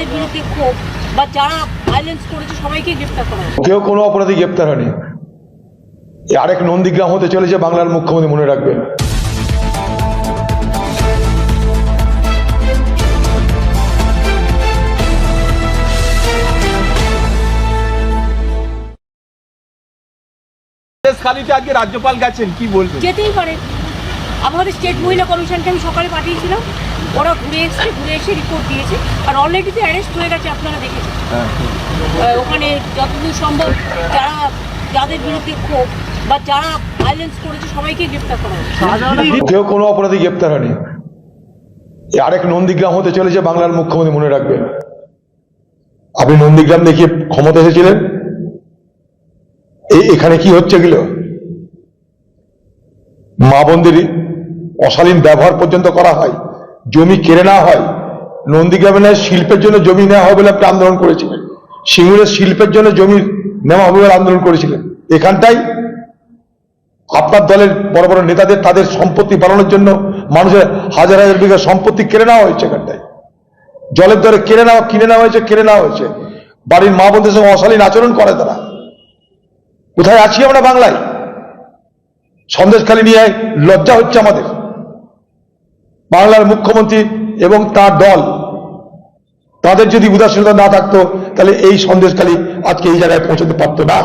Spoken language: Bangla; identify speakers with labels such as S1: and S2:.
S1: যাদের বিরুদ্ধে ক্ষোভ বা যারা ভায়োলেন্স করেছে সবাইকে গ্রেফতার করা
S2: কেউ কোনো অপরাধী গ্রেপ্তার হয়নি। আরেক নন্দীগ্রাম হতে চলেছে বাংলার মুখ্যমন্ত্রী মনে রাখবেন।
S3: খালিতে আজকে রাজ্যপাল গেছেন কি বলবেন?
S1: যেতেই পারে। আমাদের স্টেট মহিলা কমিশনকে আমি সকালে পাঠিয়েছিলাম। ওরা ঘুরে এসছে ঘুরে এসে রিপোর্ট দিয়েছে। আর অলরেডি তো অ্যারেস্ট হয়ে গেছে আপনারা দেখেছেন। ওখানে যতদূর সম্ভব যারা যাদের বিরুদ্ধে ক্ষোভ বা যারা ভায়োলেন্স করেছে সবাইকে গ্রেফতার করা হবে
S2: কেউ কোনো অপরাধী গ্রেপ্তার হয়নি। এই আরেক নন্দীগ্রাম হতে চলেছে বাংলার মুখ্যমন্ত্রী মনে রাখবেন। আপনি নন্দীগ্রাম দেখিয়ে ক্ষমতা এসেছিলেন? এই এখানে কি হচ্ছে এগুলো? মা বোনদের অশালীন ব্যবহার পর্যন্ত করা হয়, জমি কেড়ে নেওয়া হয়, নন্দীগ্রামে নয় শিল্পের জন্য জমি নেওয়া হবে বলে আপনি আন্দোলন করেছিলেন সিঙ্গুরের শিল্পের জন্য জমি নেওয়া হবে বলে আন্দোলন করেছিলেন। এখানটাই আপনার দলের বড় বড় নেতাদের তাদের সম্পত্তি বাড়ানোর জন্য মানুষের হাজার হাজার বিঘা সম্পত্তি কেড়ে নেওয়া হয়েছে এখানটায়। জলের দরে কেড়ে নেওয়া, কিনে নেওয়া হয়েছে, কেড়ে নেওয়া হয়েছে। বাড়ির মা বোনদের সঙ্গে অশালীন আচরণ করে তারা। কোথায় আছি আমরা বাংলায়? সন্দেশখালী নিয়ে লজ্জা হচ্ছে আমাদের। বাংলার মুখ্যমন্ত্রী এবং তার দল, তাদের যদি উদাসীনতা না থাকতো, তাহলে এই সন্দেশখালী আজকে এই জায়গায় পৌঁছতে পারত না।